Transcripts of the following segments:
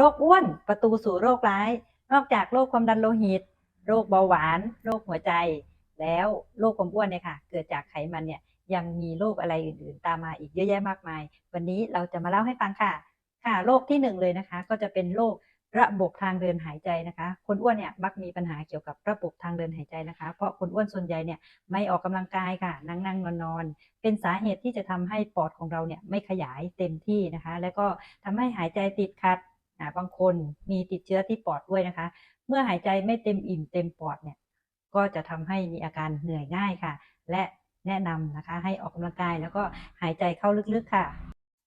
โรคอ้วนประตูสู่โรคร้าย นอกจากโรคความดันโลหิต โรคเบาหวาน โรคหัวใจ แล้วโรคความอ้วนเนี่ยค่ะ เกิดจากไขมันเนี่ยยังมีโรคอะไรอื่นๆ ตามมาอีกเยอะแยะมากมาย วันนี้เราจะมาเล่าให้ฟังค่ะ ค่ะโรคที่หนึ่งเลยนะคะ ก็จะเป็นโรคระบบทางเดินหายใจนะคะ คนอ้วนเนี่ยมักมีปัญหาเกี่ยวกับระบบทางเดินหายใจนะคะ เพราะคนอ้วนส่วนใหญ่เนี่ยไม่ออกกำลังกายค่ะ นั่งนั่งนอนนอนเป็นสาเหตุที่จะทำให้ปอดของเราเนี่ยไม่ขยายเต็มที่นะคะ แล้วก็ทำให้หายใจติดขัด บางคนมีติดเชื้อที่ปอดด้วยนะคะ เมื่อหายใจไม่เต็มอิ่มเต็มปอดเนี่ยก็จะทำให้มีอาการเหนื่อยง่ายค่ะ และแนะนำนะคะ ให้ออกกำลังกายแล้วก็หายใจเข้าลึกๆค่ะ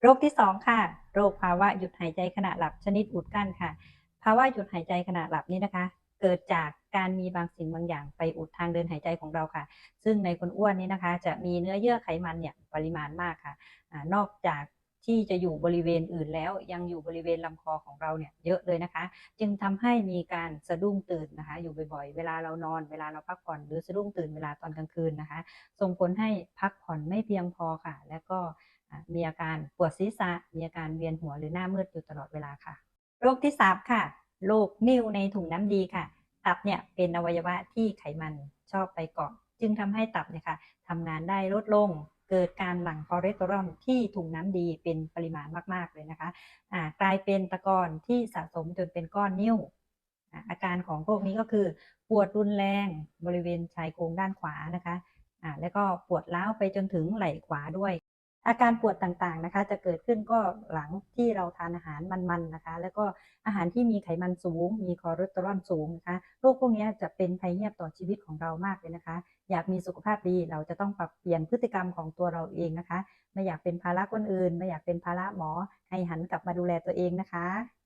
โรคที่สองค่ะ โรคภาวะหยุดหายใจขณะหลับชนิดอุดกั้นค่ะ ภาวะหยุดหายใจขณะหลับนี้นะคะ เกิดจากการมีบางสิ่งบางอย่างไปอุดทางเดินหายใจของเราค่ะ ซึ่งในคนอ้วนนี้นะคะ จะมีเนื้อเยื่อไขมันเนี่ยปริมาณมากค่ะอนอกจาก ที่จะอยู่บริเวณอื่นแล้ว ยังอยู่บริเวณลำคอของเราเนี่ยเยอะเลยนะคะ จึงทำให้มีการสะดุ้งตื่นนะคะ อยู่บ่อยๆ เวลาเรานอน เวลาเราพักผ่อน หรือสะดุ้งตื่นเวลาตอนกลางคืนนะคะ ส่งผลให้พักผ่อนไม่เพียงพอค่ะ และก็มีอาการปวดศีรษะ มีอาการเวียนหัวหรือหน้ามืดอยู่ตลอดเวลาค่ะ โรคที่สามค่ะ โรคนิ่วในถุงน้ำดีค่ะ ตับเนี่ยเป็นอวัยวะที่ไขมันชอบไปเกาะ จึงทำให้ตับเนี่ยค่ะทำงานได้ลดลง เกิดการหลั่งคอเลสเตอรอลที่ถุงน้ำดีเป็นปริมาณมาก ๆ เลยนะคะะกลายเป็นตะกอนที่สะสมจนเป็นก้อนนิ่วอาการของโรคนี้ก็คือ ปวดรุนแรงบริเวณชายโครงด้านขวานะคะะแล้วก็ปวดล้าวไปจนถึงไหล่ขวาด้วย อาการปวดต่างๆนะคะ จะเกิดขึ้นก็หลังที่เราทานอาหารมันๆนะคะ แล้วก็อาหารที่มีไขมันสูง มีคอเลสเตอรอลสูงนะคะโรคพวกนี้จะเป็นภัยเงียบต่อชีวิตของเรามากเลยนะคะ อยากมีสุขภาพดีเราจะต้องปรับเปลี่ยนพฤติกรรมของตัวเราเองนะคะ ไม่อยากเป็นภาระคนอื่น ไม่อยากเป็นภาระหมอ ให้หันกลับมาดูแลตัวเองนะคะ